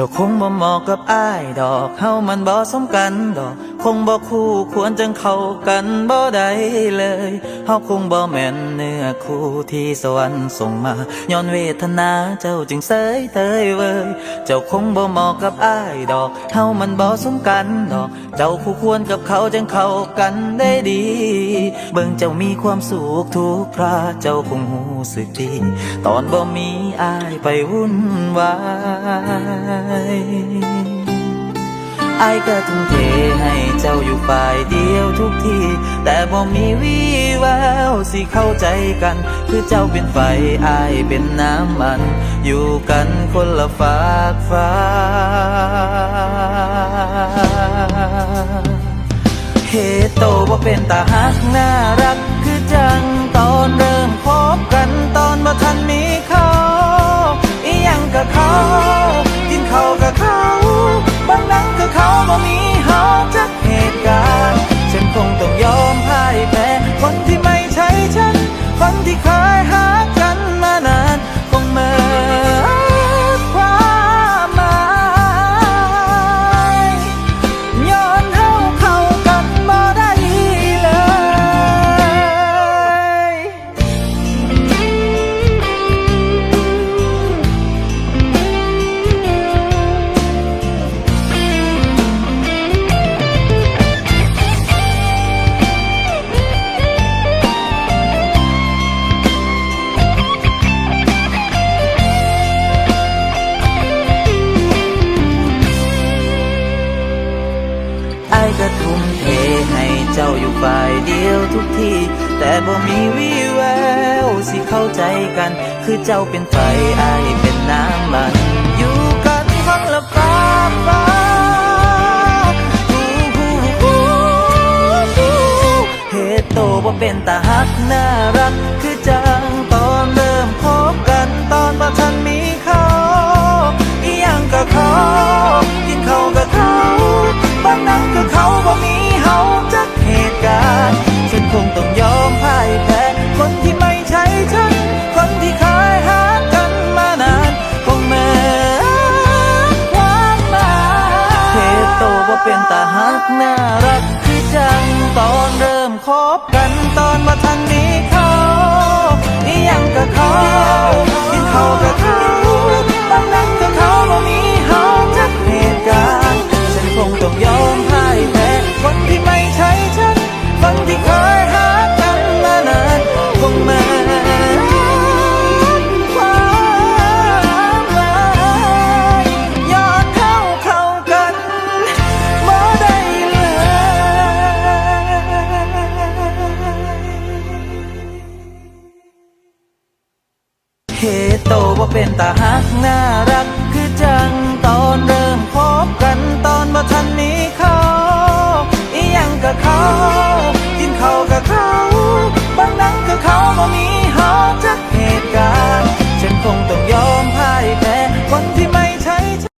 จ้าคงบ่เหมาะกับอ้ายดอกเฮามันบ่สมกันดอก คงบ่คู่ควรจังเข้ากันบ่ได้เลย เฮาคงบ่แม่นเนื้อคู่ที่สวรรค์ส่งมาย้อนเวทนาเจ้าจึงเสยเตยเว้ยเจ้าคงบ่เหมาะกับอ้ายดอกเฮามันบ่สมกันดอก เจ้าคู่ควรกับเขาจังเข้ากันได้ดี เบิ่งเจ้ามีความสุขทุกคราเจ้าคงหูสึกดีตอนบ่มีอายไปวุ่นวาย ไอายก็ทุ่มเทให้เจ้าอยู่ฝ่ายเดียวทุกที แต่บ่มีวี่แววสิเข้าใจกัน คือเจ้าเป็นไฟไอายเป็นน้ำมัน อยู่กันคนละฝากฟ้า เหตุโตว่าเป็นตาหักน่ารัก ฝ่ายเดียวทุกที แต่บ่มีวี่แววสิเข้าใจกัน คือเจ้าเป็นไฟไอ้ายเป็นน้ำมัน อยู่กันคนละฟ้าฟ้าหูหูหูหูเหตุโตบ่เป็นตาหักน่ารัก กน่ารักคือจังตอนเริ่มคบกันตอนมาทันมีเเฮโตว่าเป็นตาหักหน้า